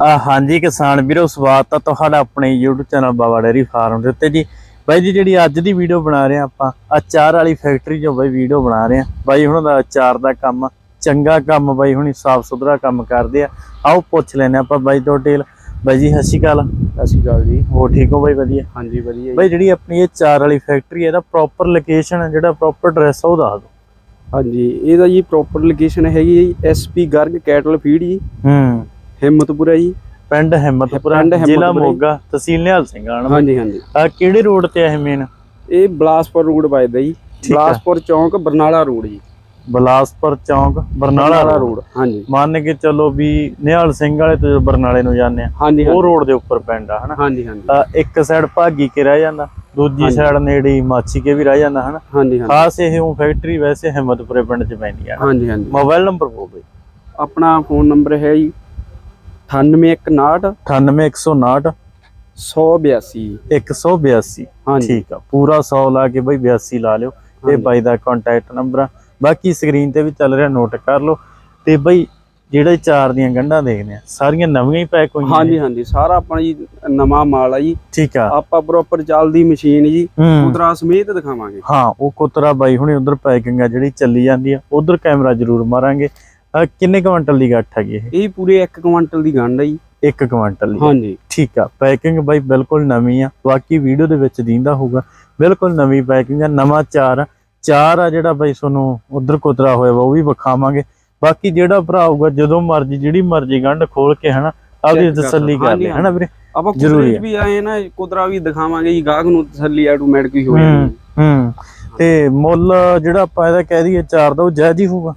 ਆ ਹਾਂਜੀ ਕਿਸਾਨ ਵੀਰੋ ਸਵਾਗਤ ਆ ਤੁਹਾਡਾ ਆਪਣੇ YouTube channel Baba dairy farm ਦੇ ਉੱਤੇ ਜੀ। ਬਾਈ ਜੀ ਜਿਹੜੀ ਅੱਜ ਦੀ ਵੀਡੀਓ ਬਣਾ ਰਹੇ ਆ ਆਪਾਂ ਅਚਾਰ ਵਾਲੀ ਫੈਕਟਰੀ 'ਚੋਂ ਬਾਈ ਵੀਡੀਓ ਬਣਾ ਰਹੇ ਆ ਬਾਈ ਹੁਣ ਦਾ ਅਚਾਰ ਦਾ ਕੰਮ ਚੰਗਾ ਕੰਮ ਬਾਈ ਹੁਣੀ ਸਾਫ਼ ਸੁਥਰਾ ਕੰਮ ਕਰਦੇ ਆ। ਆਓ ਪੁੱਛ ਲੈਨੇ ਆਪਾਂ ਬਾਈ ਤੋਂ ਡਿਟੇਲ ਬਾਈ ਜੀ ਸਤਿ ਸ਼੍ਰੀ ਅਕਾਲ। ਸਤਿ ਸ਼੍ਰੀ ਅਕਾਲ ਜੀ। ਹੋ ਠੀਕ ਹੋ ਬਾਈ? ਵਧੀਆ। ਹਾਂਜੀ ਵਧੀਆ ਜੀ। ਬਾਈ ਜਿਹੜੀ ਆਪਣੀ ਇਹ ਚਾਰ ਵਾਲੀ ਫੈਕਟਰੀ ਹੈ ਇਹਦਾ ਪ੍ਰੋਪਰ ਲੋਕੇਸ਼ਨ ਜਿਹੜਾ ਪ੍ਰੋਪਰ ਐਡਰੈਸ ਉਹ ਦੱਸ ਦਿਓ। ਹਾਂਜੀ ਇਹਦਾ ਜੀ ਪ੍ਰੋਪਰ ਲੋਕੇਸ਼ਨ ਹੈਗੀ ਹੈ ਜੀ ਐਸਪੀ ਗਰਗ ਕੈਟਲ ਫੀਡ ਜੀ। ਹੂੰ। ਹਿੰਮਤਪੁਰਾ ਜੀ। ਪਿੰਡ ਹਿੰਮਤਪੁਰਾ ਪਿੰਡ ਜ਼ਿਲ੍ਹਾ ਹਿੰਮਤਪੁਰਾ ਜੀ। ਮੋਗਾ ਤਹਿਸੀਲ ਨਿਹਾਲ ਸਿੰਘ ਆਣਾ ਹਾਂਜੀ ਹਾਂਜੀ। ਆ ਕਿਹੜੇ ਰੋਡ ਤੇ ਇਹ ਮੇਨ ਇਹ ਬਲਾਸਪੁਰ ਰੋਡ ਵੱਜਦਾ ਜੀ। ਠੀਕ ਆ। ਬਲਾਸਪੁਰ ਚੌਂਕ ਬਰਨਾਲਾ ਰੋਡ ਜੀ। ਬਲਾਸਪੁਰ ਚੌਂਕ ਬਰਨਾਲਾ ਰੋਡ। ਹਾਂਜੀ। ਮੰਨ ਕੇ ਚੱਲੋ ਵੀ ਨਿਹਾਲ ਸਿੰਘ ਵਾਲੇ ਤੋਂ ਜਦੋਂ ਬਰਨਾਲੇ ਨੂੰ ਜਾਂਦੇ ਆ ਹਾਂਜੀ ਉਹ ਰੋਡ ਦੇ ਉੱਪਰ ਪਿੰਡ ਆ ਹਨਾ? ਹਾਂਜੀ ਹਾਂਜੀ। ਤਾਂ ਇੱਕ ਸਾਈਡ ਭਾਗੀ ਕੇ ਰਹਿ ਜਾਂਦਾ ਦੂਜੀ ਹਾਂਜੀ। ਸਾਈਡ ਨੇੜੇ ਹੀ ਮਾਛੀ ਕੇ ਵੀ ਰਹਿ ਜਾਂਦਾ ਹਨਾ? ਹਾਂਜੀ ਹਾਂਜੀ। ਖਾਸ ਇਹ ਉਹ ਫੈਕਟਰੀ ਵੈਸੇ ਹਿੰਮਤਪੁਰੇ ਪਿੰਡ ਚ ਪੈਂਦੀ ਆ। ਹਾਂਜੀ ਹਾਂਜੀ। ਮੋਬਾਈਲ ਨੰਬਰ ਬੋਲ ਆਪਣਾ ਫੋਨ ਨੰਬਰ ਹੈ ਜੀ 9819 98159 182 182 ਹਾਂਜੀ। ਠੀਕ ਆ ਪੂਰਾ 100 ਲਾ ਕੇ ਬਈ 82 ਲਾ ਲਿਓ ਇਹ ਹਾਂਜੀ। ਬਾਈ ਦਾ ਕੰਟੈਕਟ ਨੰਬਰ ਆ। ਬਾਕੀ ਸਕਰੀਨ ਤੇ ਵੀ ਚੱਲ ਰਿਹਾ ਨੋਟ ਕਰ ਲਓ। ਤੇ ਬਈ ਜਿਹੜੇ ਚਾਰ ਦੀਆਂ ਗੰਢਾਂ ਦੇਖਦੇ ਆ ਸਾਰੀਆਂ ਨਵੀਆਂ ਹੀ ਪੈਕ ਹੋਈਆਂ ਹਾਂਜੀ? ਹਾਂਜੀ ਸਾਰਾ ਆਪਣਾ ਜੀ ਨਵਾਂ ਮਾਲ ਆ ਜੀ। ਠੀਕ ਆ। ਆਪਾਂ ਪ੍ਰੋਪਰ ਚੱਲਦੀ ਮਸ਼ੀਨ ਜੀ ਉਧਰਾ ਸਮੇਤ ਦਿਖਾਵਾਂਗੇ। ਹਾਂ ਉਹ ਕੁਤਰਾ ਬਾਈ ਹੁਣੇ ਉਧਰ ਪੈਕਿੰਗ ਆ ਜਿਹੜੀ ਚੱਲੀ ਜਾਂਦੀ ਆ ਉਧਰ ਕੈਮਰਾ ਜ਼ਰੂਰ ਮਾਰਾਂਗੇ। ਕਿੰਨੇ ਕੁਇੰਟਲ ਦੀ ਗੱਠ ਹੈਗੀ ਇਹ? ਇਹ ਪੂਰੇ 1 ਕੁਇੰਟਲ ਦੀ ਗੰਢ ਆ ਜੀ। 1 ਕੁਇੰਟਲ ਦੀ। ਹਾਂਜੀ। ਠੀਕ ਆ ਪੈਕਿੰਗ ਬਾਈ ਬਿਲਕੁਲ ਨਵੀਂ ਆ। ਬਾਕੀ ਵੀਡੀਓ ਦੇ ਵਿੱਚ ਦਿੰਦਾ ਹੋਊਗਾ। ਬਿਲਕੁਲ ਨਵੀਂ ਪੈਕਿੰਗ ਆ ਨਵਾਂ ਚਾਰ ਚਾਰ ਆ ਜਿਹੜਾ ਬਾਈ ਤੁਹਾਨੂੰ ਉਧਰ ਕੁਤਰਾ ਹੋਇਆ ਵਾ ਉਹ ਵੀ ਵਿਖਾਵਾਂਗੇ। ਬਾਕੀ ਜਿਹੜਾ ਭਰਾ ਆਊਗਾ ਜਦੋਂ ਮਰਜ਼ੀ ਜਿਹੜੀ ਮਰਜ਼ੀ ਗੰਢ ਖੋਲ ਕੇ ਹਨਾ ਆਪਦੀ ਤਸੱਲੀ ਕਰ ਲੈ ਹਨਾ ਵੀਰੇ? ਆਪਾਂ ਜ਼ਰੂਰੀ। ਵੀ ਆਏ ਨਾ ਕੁਦਰਾ ਵੀ ਦਿਖਾਵਾਂਗੇ ਜੀ ਗਾਹਕ ਨੂੰ ਤਸੱਲੀ ਆਟੋਮੈਟਿਕ ਹੀ ਹੋ ਜਾਣੀ ਹੂੰ। ਤੇ ਮੁੱਲ ਜਿਹੜਾ ਆਪਾਂ ਇਹਦਾ ਕਹਿ ਦਈਏ ਚਾਰ ਦਾ ਉਹ ਜਾਇਜ਼ ਹੀ ਹੋਊਗਾ?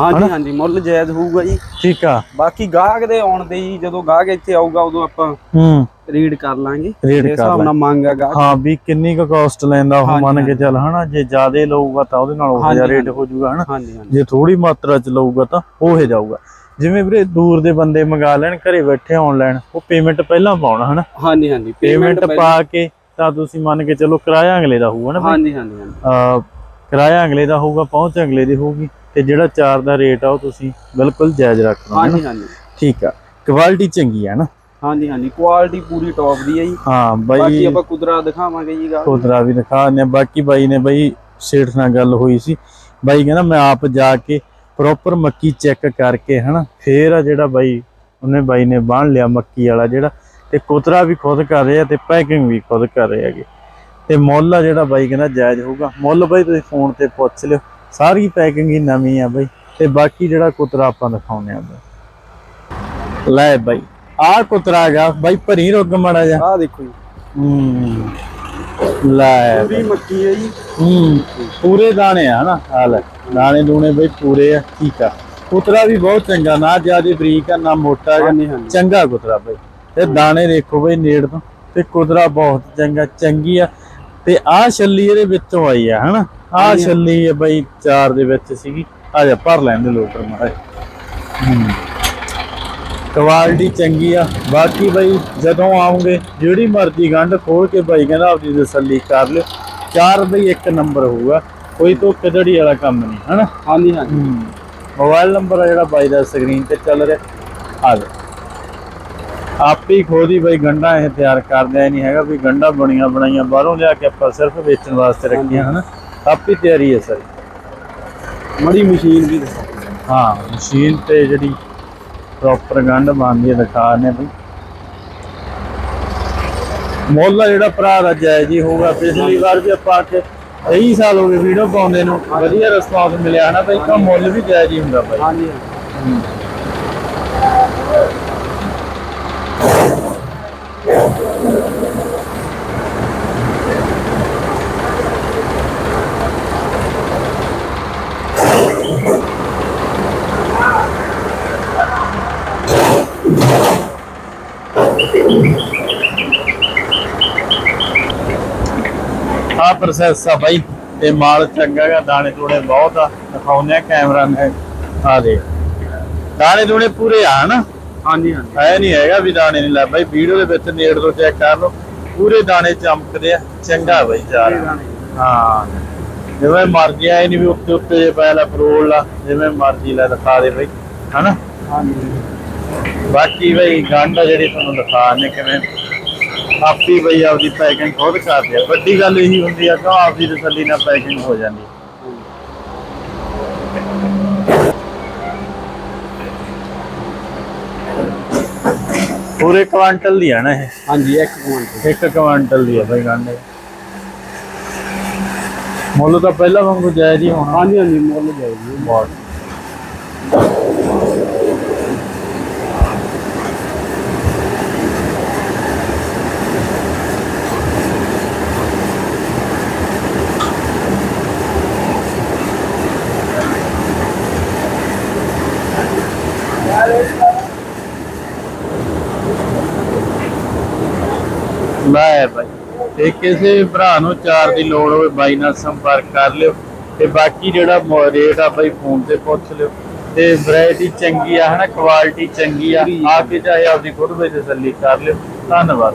ਹਾਂਜੀ ਹਾਂਜੀ ਮੁੱਲ ਜਾਇਜ਼ ਹੋਊਗਾ ਜੀ। ਠੀਕ ਆ। ਬਾਕੀ ਗਾਹਕ ਦੇ ਆਉਣ ਦੇ ਜੀ ਜਦੋਂ ਗਾਹਕ ਇੱਥੇ ਆਊਗਾ ਉਦੋਂ ਆਪਾਂ ਹੂੰ। ਰੀਡ ਕਰ ਲਾਂਗੇ। ਕਰ ਹਿਸਾਬ ਨਾਲ ਮੰਗ ਆ ਗਾਹਕ। ਹਾਂ ਵੀ ਕਿੰਨੀ ਕੁ ਕਾਸਟ ਲੈਂਦਾ ਉਹ ਮੰਨ ਕੇ। ਚੱਲ ਹਨਾ? ਜੇ ਜ਼ਿਆਦੇ ਲਊਗਾ ਤਾਂ ਉਹਦੇ ਨਾਲ ਉਹ ਜਿਹਾ ਰੇਟ। ਹੋ ਜਾਊਗਾ ਹਨਾ? ਜੇ ਥੋੜੀ ਮਾਤਰਾ ਚ ਲਊਗਾ ਤਾਂ ਉਹ ਹੀ ਜਾਊਗਾ। ਜਿਵੇਂ ਵੀਰੇ ਦੂਰ ਦੇ ਬੰਦੇ ਮੰਗਾ ਲੈਣ ਘਰੇ ਬੈਠੇ ਆਨਲਾਈਨ ਉਹ ਪੇਮੈਂਟ ਪਹਿਲਾਂ ਪਾਉਣਾ ਹਨਾ? ਹਾਂਜੀ ਹਾਂਜੀ। ਪੇਮੈਂਟ ਪਾ ਕੇ ਤਾਂ ਤੁਸੀਂ ਮੰਨ ਕੇ ਚੱਲੋ ਕਿਰਾਇਆ ਅਗਲੇ ਦਾ ਹੋਊਗਾ ਨਾ। ਹਾਂਜੀ ਹਾਂਜੀ ਹਾਂਜੀ। ਕਿਰਾਇਆ ਅਗਲੇ ਦਾ ਹੋਊਗਾ ਪਹੁੰਚ ਅਗਲੇ ਦੀ ਹੋਊਗੀ ਤੇ ਜਿਹੜਾ ਚਾਰ ਦਾ ਰੇਟ ਆ ਉਹ ਤੁਸੀਂ ਬਿਲਕੁਲ ਜਾਇਜ਼ ਰੱਖਣਾ। ਹਾਂਜੀ ਹਾਂਜੀ। ਠੀਕ ਆ। ਕੁਆਲਿਟੀ ਚੰਗੀ ਆ ਨਾ? ਹਾਂਜੀ ਹਾਂਜੀ। ਕੁਆਲਿਟੀ ਪੂਰੀ ਟੌਪ ਦੀ ਹੈ ਜੀ। ਹਾਂ ਬਾਕੀ ਬਾਈ ਆਪਾਂ ਕੁਦਰਾ ਦਿਖਾਵਾਂਗੇ ਜੀ ਗਾਹਕ ਖੋਦਰਾ ਵੀ ਦਿਖਾ ਦਿੰਦੇ ਹਾਂ ਬਾਕੀ ਬਾਈ ਨੇ ਬਾਈ ਸੇਠ ਨਾਲ ਗੱਲ ਹੋਈ ਸੀ। ਬਾਈ ਕਹਿੰਦਾ ਮੈਂ ਆਪ ਜਾ ਕੇ ਪ੍ਰੋਪਰ ਮੱਕੀ ਚੈੱਕ ਕਰਕੇ ਹਨਾ ਫੇਰ ਆ ਜਿਹੜਾ ਬਾਈ ਉਹਨੇ ਬਾਈ ਨੇ ਬਾਣ ਲਿਆ ਮੱਕੀ ਵਾਲਾ ਜਿਹੜਾ ਤੇ ਕੋਤਰਾ ਵੀ ਖੁਦ ਕਰ ਰਿਹਾ ਤੇ ਪੈਕਿੰਗ ਵੀ ਖੁਦ ਕਰ ਰਹੇ ਹੈਗੇ। ਤੇ ਮੁੱਲ ਆ ਜਿਹੜਾ ਬਾਈ ਕਹਿੰਦਾ ਜਾਇਜ਼ ਹੋਊਗਾ। ਮੁੱਲ ਬਾਈ ਤੁਸੀਂ ਫੋਨ ਤੇ ਪੁੱਛ ਲਿਓ। ਸਾਰੀ ਪੈਕਿੰਗ ਹੀ ਨਵੀਂ ਆ ਬਾਈ। ਤੇ ਬਾਕੀ ਜਿਹੜਾ ਕੁਤਰਾ ਆਪਾਂ ਦਿਖਾਉਂਦੇ ਆ ਬਾਈ। ਲੈ ਬਾਈ ਆਹ ਕੁਤਰਾ ਹੈਗਾ। ਬਾਈ ਭਰੀ ਰੁੱਗ ਮਾੜਾ ਜਾ ਆਹ ਦੇਖੋ ਜੀ। ਹੂੰ। ਲੈ ਪੂਰੀ ਮੱਕੀ ਹੈ ਜੀ। ਹੂੰ ਪੂਰੇ ਦਾਣੇ ਆ ਨਾ ਹਾਲ ਦਾਣੇ ਦੂਣੇ ਬਈ ਪੂਰੇ ਆ ਠੀਕ ਆ। ਕੁਤਰਾ ਵੀ ਬਹੁਤ ਚੰਗਾ ਨਾ ਜ਼ਿਆਦਾ ਬਰੀਕ ਆ ਨਾ ਮੋਟਾ ਹਾਂਜੀ। ਚੰਗਾ ਕੁਤਰਾ ਬਈ। ਤੇ ਦਾਣੇ ਦੇਖੋ ਬਈ ਨੇੜ ਤੋਂ। ਤੇ ਕੁਤਰਾ ਬਹੁਤ ਚੰਗਾ ਚੰਗੀ ਆ। ਤੇ ਆਹ ਛੱਲੀ ਇਹਦੇ ਵਿੱਚੋਂ ਆਈ ਆ ਹਨਾ? ਆਹ। ਛੱਲੀ ਆ ਬਈ ਚਾਰ ਦੇ ਵਿੱਚ ਸੀਗੀ। ਆ ਜਾ ਭਰ ਲੈਂਦੇ ਲੋਟਰ ਮਾਰੇ ਕੁਆਲਿਟੀ ਚੰਗੀ ਆ। ਬਾਕੀ ਬਈ ਜਦੋਂ ਆਉਂਗੇ ਜਿਹੜੀ ਮਰਜ਼ੀ ਗੰਢ ਖੋਲ ਕੇ ਬਾਈ ਕਹਿੰਦਾ ਆਪਦੀ ਤਸੱਲੀ ਕਰ ਲਿਓ। ਚਾਰ ਬਈ ਇੱਕ ਨੰਬਰ ਹੋਊਗਾ। ਕੋਈ ਤੋਂ ਕਦੜੀ ਵਾਲਾ ਕੰਮ ਨਹੀਂ ਹਨਾ? ਹਾਂਜੀ ਹਾਂਜੀ। ਮੋਬਾਈਲ ਨੰਬਰ ਆ ਜਿਹੜਾ ਬਾਈ ਦਾ ਸਕਰੀਨ ਤੇ ਚੱਲ ਰਿਹਾ। ਆ ਲੈ ਆਪੇ ਹੀ ਖੋਦੀ ਬਈ ਗੰਢਾਂ ਇਹ ਤਿਆਰ ਕਰਦੇ ਆ ਨਹੀਂ ਹੈਗਾ ਵੀ ਗੰਢਾਂ ਬਣੀਆਂ ਬਣਾਈਆਂ ਬਾਹਰੋਂ ਲਿਆ ਕੇ ਆਪਾਂ ਸਿਰਫ ਵੇਚਣ ਵਾਸਤੇ ਰੱਖੀਆਂ ਹਨਾ? ਆਪੇ ਤਿਆਰੀ ਹੈ ਸਰ। ਮੜੀ ਮਸ਼ੀਨ ਵੀ ਹਾਂ ਮਸ਼ੀਨ ਤੇ ਜਿਹੜੀ ਪ੍ਰੋਪਰ ਗੰਢ ਬਣਦੀ ਹੈ ਦਿਖਾ ਨੇ ਬਈ। ਮੁੱਲ ਜਿਹੜਾ ਭਰਾ ਦਾ ਜਾਇਜ਼ ਹੀ ਹੋਊਗਾ ਪਿਛਲੀ ਵਾਰ ਵੀ ਆਪਾਂ ਕੇ ਕਈ ਸਾਲ ਹੋ ਗਏ ਵੀਡੀਓ ਪਾਉਂਦੇ ਨੂੰ ਵਧੀਆ ਰਿਸਪਾਂਸ ਮਿਲਿਆ ਹਨਾ ਬਈ? ਤਾਂ ਮੁੱਲ ਵੀ ਜਾਇਜ਼ ਹੀ ਹੁੰਦਾ ਬਈ। ਹਾਂਜੀ। ਆ ਪ੍ਰੋਸੈਸ ਆ ਬਾਈ ਤੇ ਮਾਲ ਚੰਗਾ ਗਾ ਦਾਣੇ ਥੋੜੇ ਬਹੁਤ ਆ ਦਿਖਾਉਂਦੇ ਆ ਕੈਮਰਾ ਨੇ ਆ ਦੇ ਦਾਣੇ ਥੋੜੇ ਪੂਰੇ ਆ ਨਾ? ਹਾਂਜੀ ਹਾਂਜੀ। ਐ ਨਹੀਂ ਹੈਗਾ ਵੀ ਦਾਣੇ ਨਹੀਂ ਲੈ ਬਾਈ ਵੀਡੀਓ ਦੇ ਵਿੱਚ ਨੇੜ ਤੋਂ ਚੈੱਕ ਕਰ ਲਓ। ਪੂਰੇ ਦਾਣੇ ਚਮਕਦੇ ਆ ਚੰਗਾ ਬਾਈ ਯਾਰ। ਹਾਂ। ਜਿਵੇਂ ਮਰਜ਼ੀ ਆਏ ਨਹੀਂ ਵੀ ਉੱਤੇ ਉੱਤੇ ਜੇ ਪੈ ਲਾ ਫਰੋਲ ਲਾ ਜਿਵੇਂ ਮਰਜ਼ੀ ਲੈ ਦਿਖਾ ਦੇ ਬਾਈ। ਹਨਾ? ਹਾਂਜੀ। ਬਾਕੀ ਬਈ ਗੰਢ ਆ ਜਿਹੜੀ ਤੁਹਾਨੂੰ ਦਿਖਾ ਨੇ ਕਿਵੇਂ ਆਪੀ ਬਈ ਆਪਦੀ ਪੈਕਿੰਗ ਖੁਦ ਕਰਦੇ ਆ। ਵੱਡੀ ਗੱਲ ਇਹੀ ਹੁੰਦੀ ਆ ਕਿ ਆਪਦੀ ਤਸੱਲੀ ਨਾਲ ਪੈਕਿੰਗ ਹੋ ਜਾਂਦੀ ਹੈ ਪੂਰੇ ਕੁਆਂਟਲ ਦੀ ਆ ਨਾ ਇਹ। ਹਾਂਜੀ ਇੱਕ ਕੁਆਂਟਲ। ਇੱਕ ਕੁਆਂਟਲ ਦੀ ਆ ਬਈ ਗੰਢ। ਮੁੱਲ ਤਾਂ ਪਹਿਲਾਂ ਵਾਂਗੂ ਜਾਇਜ਼ ਹੀ ਹੋਣਾ। ਹਾਂਜੀ ਹਾਂਜੀ ਮੁੱਲ ਜਾਏਗੀ ਬਹੁਤ। ਲੈ ਭਾਈ ਤੇ ਕਿਸੇ ਭਰਾ ਨੂੰ ਚਾਰ ਦੀ ਲੋੜ ਹੋਵੇ ਬਾਈ ਨਾਲ ਸੰਪਰਕ ਕਰ ਲਿਓ। ਤੇ ਬਾਕੀ ਜਿਹੜਾ ਰੇਟ ਆ ਬਾਈ ਫੋਨ ਤੇ ਪੁੱਛ ਲਿਓ। ਤੇ ਵੈਰਾਈਟੀ ਚੰਗੀ ਆ ਹਨਾ? ਕੁਆਲਿਟੀ ਚੰਗੀ ਆ। ਆ ਕੇ ਚਾਹੇ ਆਪਦੀ ਖੁਦ ਵਿੱਚ ਤਸੱਲੀ ਕਰ ਲਿਓ। ਧੰਨਵਾਦ।